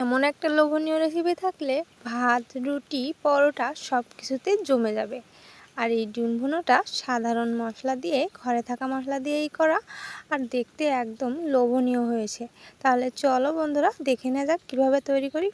এমন একটা লোভনীয় রেসিপি থাকলে ভাত, রুটি, পরোটা সব কিছুতে জমে যাবে। আর এই ডিম ভুনোটা সাধারণ মশলা দিয়ে, ঘরে থাকা মশলা দিয়েই করা আর দেখতে একদম লোভনীয় হয়েছে। তাহলে চলো বন্ধুরা, দেখে নেওয়া যাক কীভাবে তৈরি করি।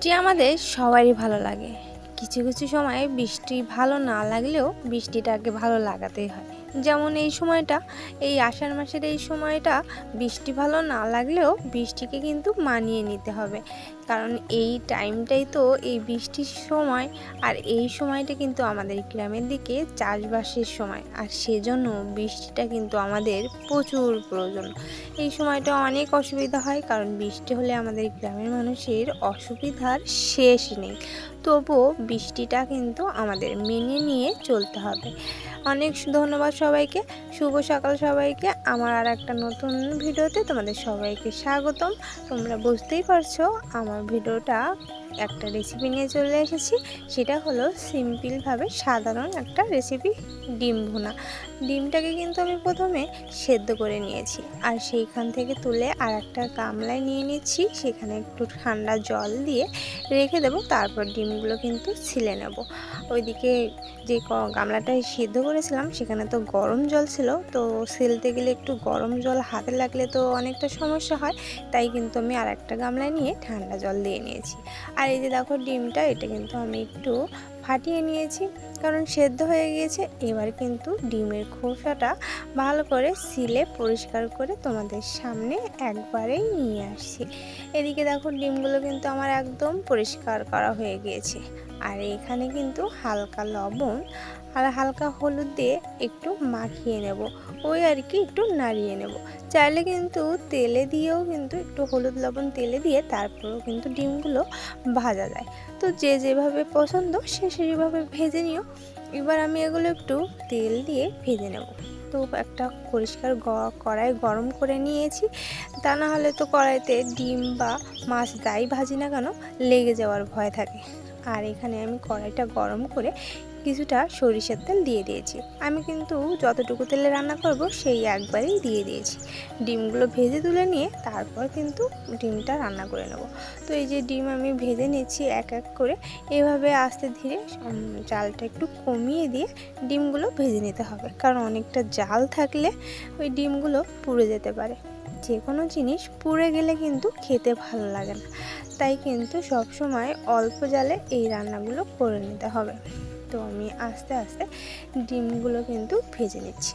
বৃষ্টি আমাদের সবারই ভালো লাগে। কিছু কিছু সময় বৃষ্টি ভালো না লাগলেও বৃষ্টিটাকে ভালো লাগাতেই হয়। যেমন এই সময়টা, এই আষাঢ় মাসের এই সময়টা বৃষ্টি ভালো না লাগলেও বৃষ্টিকে কিন্তু মানিয়ে নিতে হবে। কারণ এই টাইমটাই তো এই বৃষ্টির সময় আর এই সময়টা কিন্তু আমাদের গ্রামের দিকে চাষবাসের সময়। আর সেজন্য বৃষ্টিটা কিন্তু আমাদের প্রচুর প্রয়োজন। এই সময়টা অনেক অসুবিধা হয় কারণ বৃষ্টি হলে আমাদের গ্রামের মানুষের অসুবিধার শেষ নেই। তবুও বৃষ্টিটা কিন্তু আমাদের মেনে নিয়ে চলতে হবে। অনেক ধন্যবাদ সবাইকে। শুভ সকাল সবাইকে। আমার আর একটা নতুন ভিডিওতে তোমাদের সবাইকে স্বাগতম। তোমরা বুঝতেই পারছ, আমার ভিডিওটা একটা রেসিপি নিয়ে চলে এসেছি। সেটা হলো সিম্পলভাবে সাধারণ একটা রেসিপি ডিম ভুনা। ডিমটাকে কিন্তু আমি প্রথমে সেদ্ধ করে নিয়েছি। আর সেইখান থেকে তুলে আর একটা গামলায় নিয়ে নিচ্ছি। সেখানে একটু ঠান্ডা জল দিয়ে রেখে দেবো। তারপর ডিমগুলো কিন্তু ছিলে নেব। ওইদিকে যে গামলাটায় সিদ্ধ করেছিলাম, সেখানে তো গরম জল ছিল। তো সেলতে গেলে একটু গরম জল হাতে লাগলে তো অনেকটা সমস্যা হয়। তাই কিন্তু আমি আর একটা গামলায় নিয়ে ঠান্ডা জল দিয়ে নিয়েছি। আর এই যে দেখো ডিমটা, এটা কিন্তু আমি একটু ফাটিয়ে নিয়েছি, কারণ সেদ্ধ হয়ে গিয়েছে। এবার কিন্তু ডিমের খোসাটা ভালো করে সিলে পরিষ্কার করে তোমাদের সামনে একবারেই নিয়ে আসছি। এদিকে দেখো ডিমগুলো কিন্তু আমার একদম পরিষ্কার করা হয়ে গিয়েছে। আর এখানে কিন্তু হালকা লবণ আর হালকা হলুদ দিয়ে একটু মাখিয়ে নেব। ওই আর কি একটু নাড়িয়ে নেব। চাইলে কিন্তু তেলে দিয়েও কিন্তু একটু হলুদ লবণ তেলে দিয়ে তারপরেও কিন্তু ডিমগুলো ভাজা যায়। তো যে যেভাবে পছন্দ সে সেইভাবে ভেজে নিও। এবার আমি এগুলো একটু তেল দিয়ে ভেজে নেব। তো একটা পরিষ্কার কড়াই গরম করে নিয়েছি। তা না হলে তো কড়াইতে ডিম বা মাছ যাই ভাজি না কেন, লেগে যাওয়ার ভয় থাকে। আর এখানে আমি কড়াইটা গরম করে কিছুটা সরিষার তেল দিয়ে দিয়েছি। আমি কিন্তু যতটুকু তেলে রান্না করব সেই একবারেই দিয়ে দিয়েছি। ডিমগুলো ভেজে তুলে নিয়ে তারপর কিন্তু ডিমটা রান্না করে নেব। তো এই যে ডিম আমি ভেজে নিচ্ছি এক এক করে, এভাবে আস্তে ধীরে জালটা একটু কমিয়ে দিয়ে ডিমগুলো ভেজে নিতে হবে। কারণ অনেকটা জাল থাকলে ওই ডিমগুলো পুড়ে যেতে পারে। যে কোনো জিনিস পুড়ে গেলে কিন্তু খেতে ভালো লাগে না। তাই কিন্তু সবসময় অল্প জালে এই রান্নাগুলো করে নিতে হবে। তো আমি আস্তে আস্তে ডিমগুলো কিন্তু ভেজে নিচ্ছি।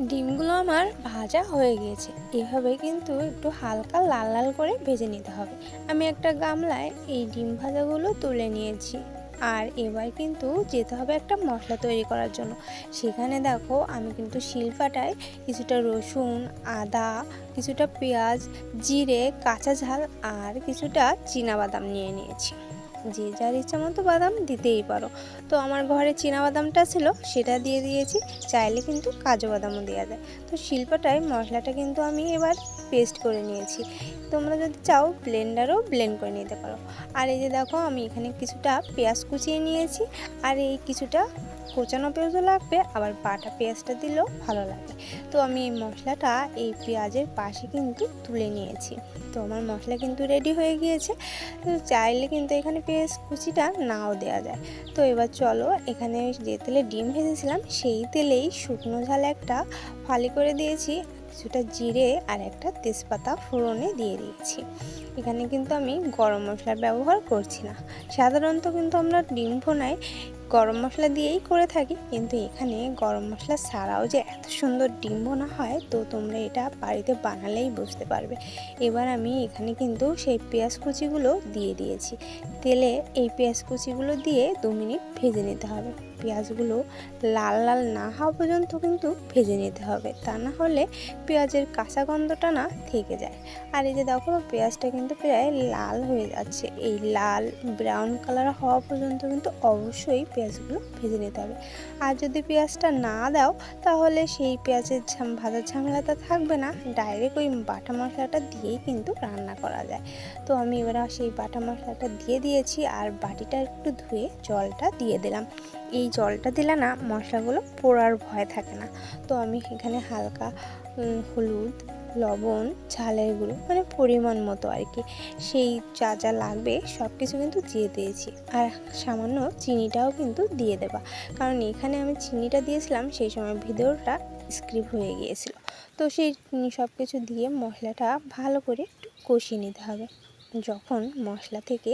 ডিমগুলো আমার ভাজা হয়ে গিয়েছে। এভাবে কিন্তু একটু হালকা লাল লাল করে ভেজে নিতে হবে। আমি একটা গামলায় এই ডিম ভাজাগুলো তুলে নিয়েছি। আর এবার কিন্তু যেতে হবে একটা মশলা তৈরি করার জন্য। সেখানে দেখো, আমি কিন্তু শিলপাটায় কিছুটা রসুন, আদা, কিছুটা পেঁয়াজ, জিরে, কাঁচা ঝাল আর কিছুটা বাদাম নিয়ে নিয়েছি। যে যার ইচ্ছা মতো বাদাম দিতেই পারো। তো আমার ঘরে বাদামটা ছিল, সেটা দিয়ে দিয়েছি। চাইলে কিন্তু কাজু বাদামও দেওয়া যায়। তো শিল্পটায় মশলাটা কিন্তু আমি এবার পেস্ট করে নিয়েছি। তোমরা যদি চাও ব্লেন্ডারও ব্লেন্ড করে নিতে পারো। আর এই যে দেখো, আমি এখানে কিছুটা পেঁয়াজ কুচিয়ে নিয়েছি। আর এই কিছুটা কোচানো পেঁয়াজও লাগবে, আবার বাটা পেঁয়াজটা দিলেও ভালো লাগে তো আমি এই মশলাটা এই পেঁয়াজের পাশে কিন্তু তুলে নিয়েছি। তো আমার মশলা কিন্তু রেডি হয়ে গিয়েছে। তো চাইলে কিন্তু এখানে পেঁয়াজ কুচিটা নাও দেওয়া যায়। তো এবার চলো, এখানে যে তেলে ডিম ভেজেছিলাম, সেই তেলেই শুকনো ঝাল একটা ফালি করে দিয়েছি, কিছুটা জিরে আর একটা তেজপাতা ফোড়নে দিয়ে দিয়েছি। এখানে কিন্তু আমি গরম মশলার ব্যবহার করছি না। সাধারণত কিন্তু আমরা ডিম ফোনায় গরম মশলা দিয়েই করে থাকি, কিন্তু এখানে গরম মশলা ছাড়াও যে এত সুন্দর ডিম বোনা হয়, তো তোমরা এটা বাড়িতে বানালেই বুঝতে পারবে। এবার আমি এখানে কিন্তু সেই পেঁয়াজ কুচিগুলো দিয়ে দিয়েছি। তেলে এই পেঁয়াজ কুচিগুলো দিয়ে দু মিনিট ভেজে নিতে হবে। পেঁয়াজগুলো লাল লাল না হওয়া পর্যন্ত কিন্তু ভেজে নিতে হবে। তা না হলে পেঁয়াজের কাঁচা গন্ধটা না থেকে যায়। আর এই যে দেখো পেঁয়াজটা কিন্তু প্রায় লাল হয়ে যাচ্ছে। এই লাল ব্রাউন কালার হওয়া পর্যন্ত কিন্তু অবশ্যই পেঁয়াজগুলো ভেজে নিতে হবে। আর যদি পেঁয়াজটা না দাও, তাহলে সেই পেঁয়াজের ঝাম, ভাজার ঝামেলাটা থাকবে না। ডাইরেক্ট ওই বাটা মশলাটা দিয়েই কিন্তু রান্না করা যায়। তো আমি এবার সেই বাটা মশলাটা দিয়ে দিয়েছি আর বাটিটা একটু ধুয়ে জলটা দিয়ে দিলাম। এই জলটা দিলে না মশলাগুলো পোড়ার ভয় থাকে না। তো আমি এখানে হালকা হলুদ, লবণ, ঝালের গুঁড়ো মানে পরিমাণ মতো আর কি। সেই যা যা লাগবে সব কিছু কিন্তু দিয়ে দিয়েছি। আর সামান্য চিনিটাও কিন্তু দিয়ে দেবা। কারণ এখানে আমি চিনিটা দিয়েছিলাম, সেই সময় ভিতরটা স্ক্রিপ হয়ে গিয়েছিল। তো সেই সব কিছু দিয়ে মশলাটা ভালো করে একটু কষিয়ে নিতে হবে। যখন মশলা থেকে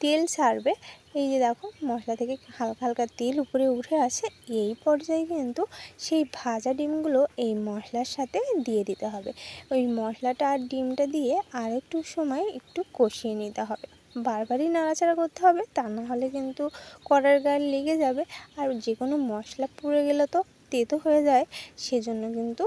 তেল ছাড়বে, এই যে দেখো মশলা থেকে হালকা হালকা তেল উপরে উঠে আসে, এই পর্যায়ে কিন্তু সেই ভাজা ডিমগুলো এই মশলার সাথে দিয়ে দিতে হবে। ওই মশলাটা আর ডিমটা দিয়ে আর একটু সময় একটু কষিয়ে নিতে হবে। বারবারই নাড়াচাড়া করতে হবে, তা না হলে কিন্তু কড়ার গায়ে লেগে যাবে। আর যে কোনো মশলা পুড়ে গেলে তো তেতো হয়ে যায়, সেজন্য কিন্তু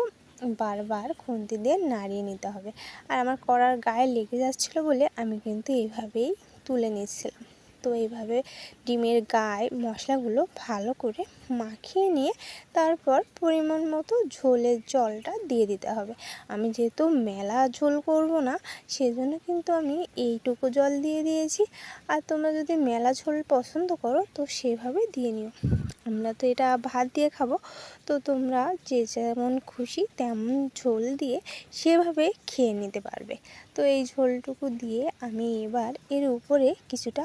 বারবার খুন্তি দিয়ে নাড়িয়ে নিতে হবে। আর আমার কড়ার গায়ে লেগে যাচ্ছিল বলে আমি কিন্তু এইভাবেই তুলে নিচ্ছিলাম। তো এইভাবে ডিমের গায়ে মশলাগুলো ভালো করে মাখিয়ে নিয়ে তারপর পরিমাণ মতো ঝোলের জলটা দিয়ে দিতে হবে। আমি যেহেতু মেলা ঝোল করব না, সেজন্য কিন্তু আমি এইটুকু জল দিয়ে দিয়েছি। আর তোমরা যদি মেলা ঝোল পছন্দ করো, তো সেভাবে দিয়ে নিও। আমরা তো এটা ভাত দিয়ে খাব। তো তোমরা যে যেমন খুশি তেমন ঝোল দিয়ে সেভাবে খেয়ে নিতে পারবে। তো এই ঝোলটুকু দিয়ে আমি এবার এর উপরে কিছুটা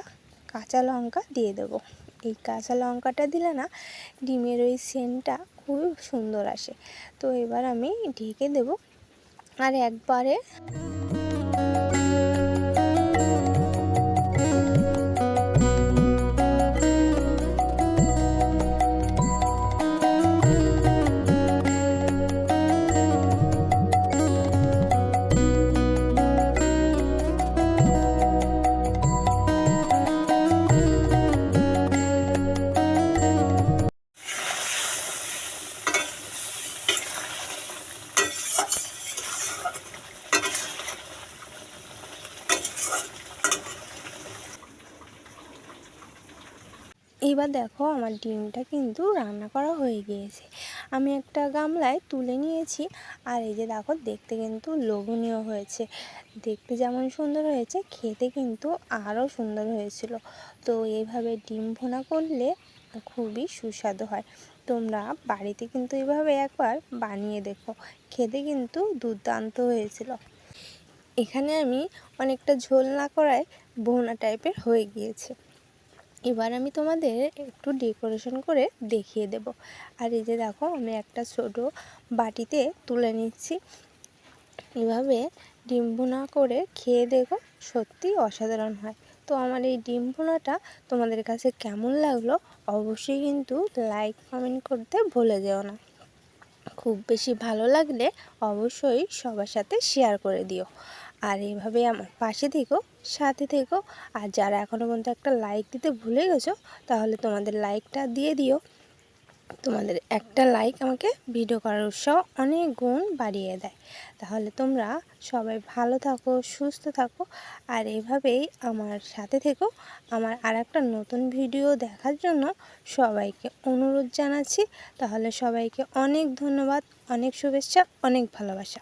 কাঁচা লঙ্কা দিয়ে দেবো। এই কাঁচা লঙ্কাটা দিলে না ডিমের ওই সেন্টটা খুবই সুন্দর আসে। তো এবার আমি ঢেকে দেবো। আর একবারে এবার দেখো আমার ডিমটা কিন্তু রান্না করা হয়ে গিয়েছে। আমি একটা গামলায় তুলে নিয়েছি, আর এই যে দেখো দেখতে কিন্তু লোভনীয় হয়েছে। দেখতে যেমন সুন্দর হয়েছে, খেতে কিন্তু আরও সুন্দর হয়েছিল। তো এইভাবে ডিম ভোনা করলে খুবই সুস্বাদু হয়। তোমরা বাড়িতে কিন্তু এইভাবে একবার বানিয়ে দেখো, খেতে কিন্তু দুর্দান্ত হয়েছিল। এখানে আমি অনেকটা ঝোল না করায় ভোনা টাইপের হয়ে গিয়েছে। এবার আমি তোমাদের একটু ডেকোরেশন করে দেখিয়ে দেব। আর এই যে দেখো, আমি একটা ছোট বাটিতে তুলে নিচ্ছি। এভাবে ডিম ভুনা করে খেয়ে দেখো সত্যি অসাধারণ হয়। তো আমার এই ডিম ভুনাটা তোমাদের কাছে কেমন লাগল, অবশ্যই কিন্তু লাইক কমেন্ট করতে ভুলে যেও না। খুব বেশি ভালো লাগলে অবশ্যই সবার সাথে শেয়ার করে দিও। আর এইভাবে আমার পাশে থেকো, সাথে থেকো। আর যারা এখনও পর্যন্ত একটা লাইক দিতে ভুলে গেছো, তাহলে তোমাদের লাইকটা দিয়ে দিও। তোমাদের একটা লাইক আমাকে ভিডিও করার উৎসাহ অনেক গুণ বাড়িয়ে দেয়। তাহলে তোমরা সবাই ভালো থাকো, সুস্থ থাকো। আর এভাবেই আমার সাথে থেকো। আমার আর একটা নতুন ভিডিও দেখার জন্য সবাইকে অনুরোধ জানাচ্ছি। তাহলে সবাইকে অনেক ধন্যবাদ, অনেক শুভেচ্ছা, অনেক ভালোবাসা।